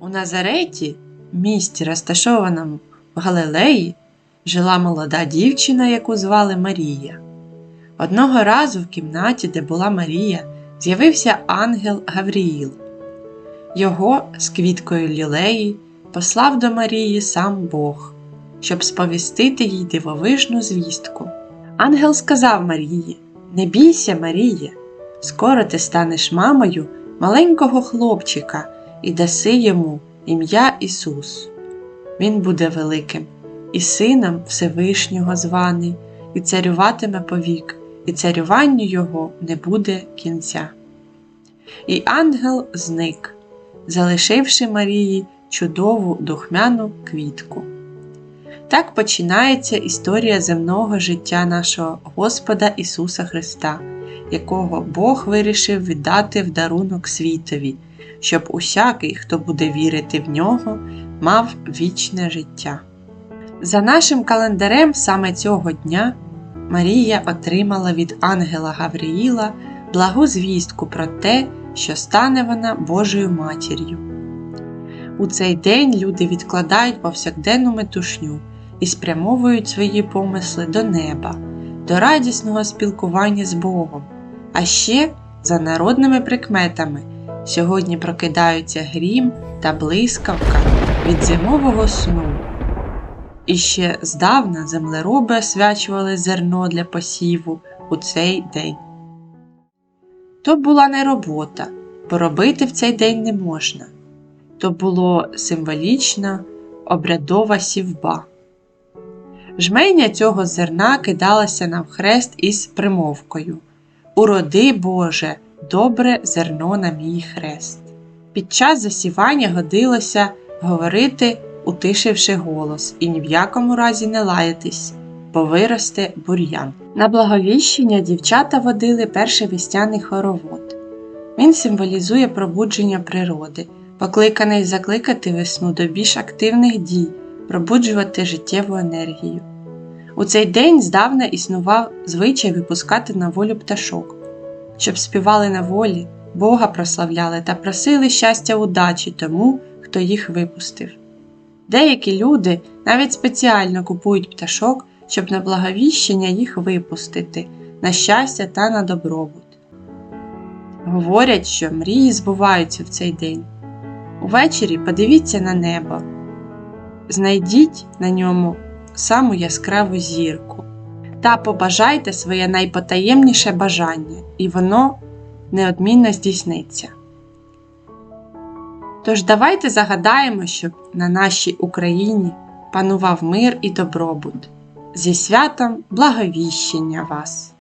У Назареті, місті, розташованому в Галилеї, жила молода дівчина, яку звали Марія. Одного разу в кімнаті, де була Марія, з'явився ангел Гавріїл. Його з квіткою лілеї послав до Марії сам Бог, щоб сповістити їй дивовижну звістку. Ангел сказав Марії: Не бійся, Маріє, скоро ти станеш мамою маленького хлопчика і даси йому ім'я Ісус. Він буде великим, і сином Всевишнього званий, і царюватиме повік, і царюванню його не буде кінця. І ангел зник, залишивши Марії чудову духмяну квітку. Так починається історія земного життя нашого Господа Ісуса Христа, якого Бог вирішив віддати в дарунок світові, щоб усякий, хто буде вірити в нього, мав вічне життя. За нашим календарем саме цього дня Марія отримала від ангела Гавриїла благу звістку про те, що стане вона Божою матір'ю. У цей день люди відкладають повсякденну метушню і спрямовують свої помисли до неба, до радісного спілкування з Богом. А ще за народними прикметами сьогодні прокидаються грім та блискавка від зимового сну. І ще здавна землероби освячували зерно для посіву у цей день. То була не робота, бо робити в цей день не можна. То було символічна обрядова сівба. Жменя цього зерна кидалася навхрест із примовкою Уроди, Боже, добре зерно на мій хрест. Під час засівання годилося говорити, утишивши голос, і ні в якому разі не лаятись, бо виросте бур'ян. На благовіщення дівчата водили перший весняний хоровод. Він символізує пробудження природи, покликаний закликати весну до більш активних дій, пробуджувати життєву енергію. У цей день здавна існував звичай випускати на волю пташок, щоб співали на волі, Бога прославляли та просили щастя удачі тому, хто їх випустив. Деякі люди навіть спеціально купують пташок, щоб на благовіщення їх випустити, на щастя та на добробут. Говорять, що мрії збуваються в цей день. Увечері подивіться на небо, знайдіть на ньому саму яскраву зірку та побажайте своє найпотаємніше бажання, і воно неодмінно здійсниться. Тож давайте загадаємо, щоб на нашій Україні панував мир і добробут. Зі святом благовіщення вас!